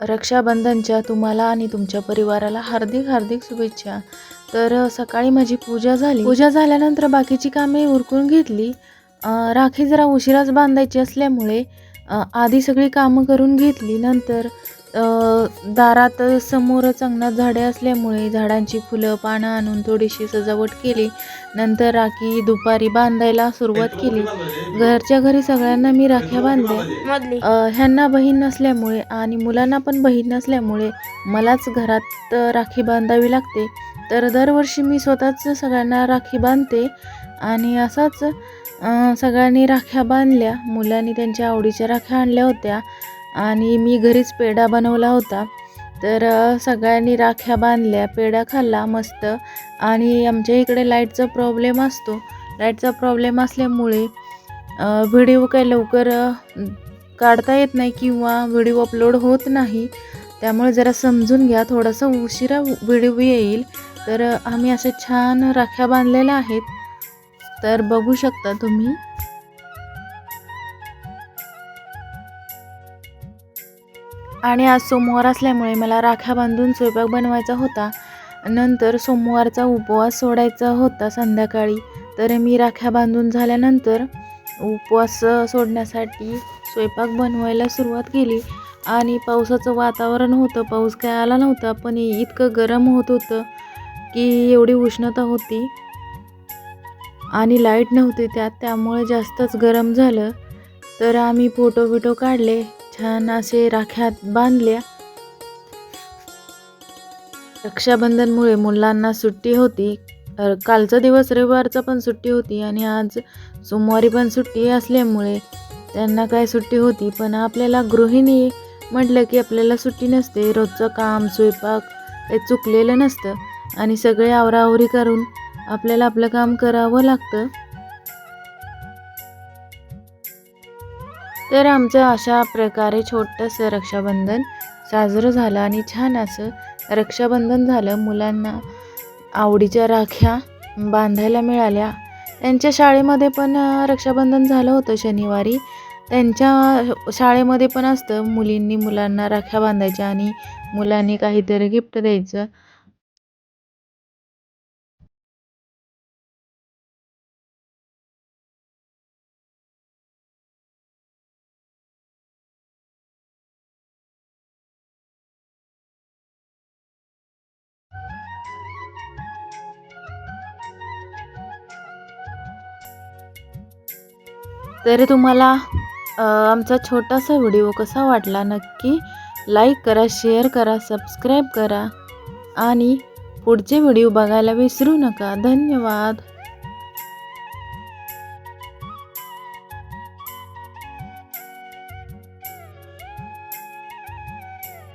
रक्षाबंधनच्या तुम्हाला आणि तुमच्या परिवाराला हार्दिक हार्दिक शुभेच्छा. तर सकाळी माझी पूजा झाली. पूजा झाल्यानंतर बाकीची कामे उरकून घेतली. राखी जरा उशिराच बांधायची असल्यामुळे आधी सगळी कामं करून घेतली. नंतर दारात समोरच अंगणात झाडे असल्यामुळे झाडांची फुलं पानं आणून थोडीशी सजावट केली. नंतर राखी दुपारी बांधायला सुरुवात केली. घरच्या घरी सगळ्यांना मी राख्या अ, ह्यांना बहीण नसल्यामुळे आणि मुलांना पण बहीण नसल्यामुळे मलाच घरात राखी बांधावी लागते. तर दरवर्षी मी स्वतःच सगळ्यांना राखी बांधते आणि असाच सगळ्यांनी राख्या बांधल्या. मुलांनी त्यांच्या आवडीच्या राख्या आणल्या होत्या. आणि मी घरीच पेढा बनवला होता. तर सगळ्यांनी राख्या बांधल्या पेढा खाल्ला मस्त. आणि आमच्या इकडे लाईटचा प्रॉब्लेम असतो. लाईटचा प्रॉब्लेम असल्यामुळे व्हिडिओ काही लवकर काढता येत नाही किंवा व्हिडिओ अपलोड होत नाही. त्यामुळे जरा समजून घ्या थोडासा उशिरा व्हिडिओ येईल. तर आम्ही असे छान राख्या बांधलेल्या आहेत. तर बघू शकता तुम्ही. आणि आज सोमवार असल्यामुळे मला राख्या बांधून स्वयंपाक बनवायचा होता. नंतर सोमवारचा उपवास सोडायचा होता संध्याकाळी. तर मी राख्या बांधून झाल्यानंतर उपवास सोडण्यासाठी स्वयंपाक बनवायला सुरुवात केली. आणि पावसाचं वातावरण होतं पाऊस काय आला नव्हता पण इतकं गरम होत होतं की एवढी उष्णता होती आणि लाइट नव्हती त्यात त्यामुळे जास्तच गरम झालं. तर आम्ही फोटो बिटो काढले. छान असे राख्यात बांधल्या. रक्षाबंधनमुळे मुलांना सुट्टी होती. कालचा दिवस रविवारचा पण सुट्टी होती आणि आज सोमवारी पण सुट्टी असल्यामुळे त्यांना काय सुट्टी होती. पण आपल्याला गृहिणी म्हटलं की आपल्याला सुट्टी नसते. रोजचं काम स्वयंपाक काही चुकलेलं नसतं. आणि सगळे आवराआवरी करून आपल्याला आपलं काम करावं लागतं. तर आमचं अशा प्रकारे छोटंसं रक्षाबंधन साजरं झालं आणि छान असं रक्षाबंधन झालं. मुलांना आवडीच्या राख्या बांधायला मिळाल्या. त्यांच्या शाळेमध्ये पण रक्षाबंधन झालं होतं शनिवारी. त्यांच्या शाळेमध्ये पण असतं मुलींनी मुलांना राख्या बांधायच्या आणि मुलांनी काहीतरी गिफ्ट द्यायचं. तरी तुम्हाला आमचा छोटासा व्हिडिओ कसा वाटला नक्की लाईक करा शेअर करा सबस्क्राईब करा आणि पुढचे व्हिडिओ बघायला विसरू नका. धन्यवाद.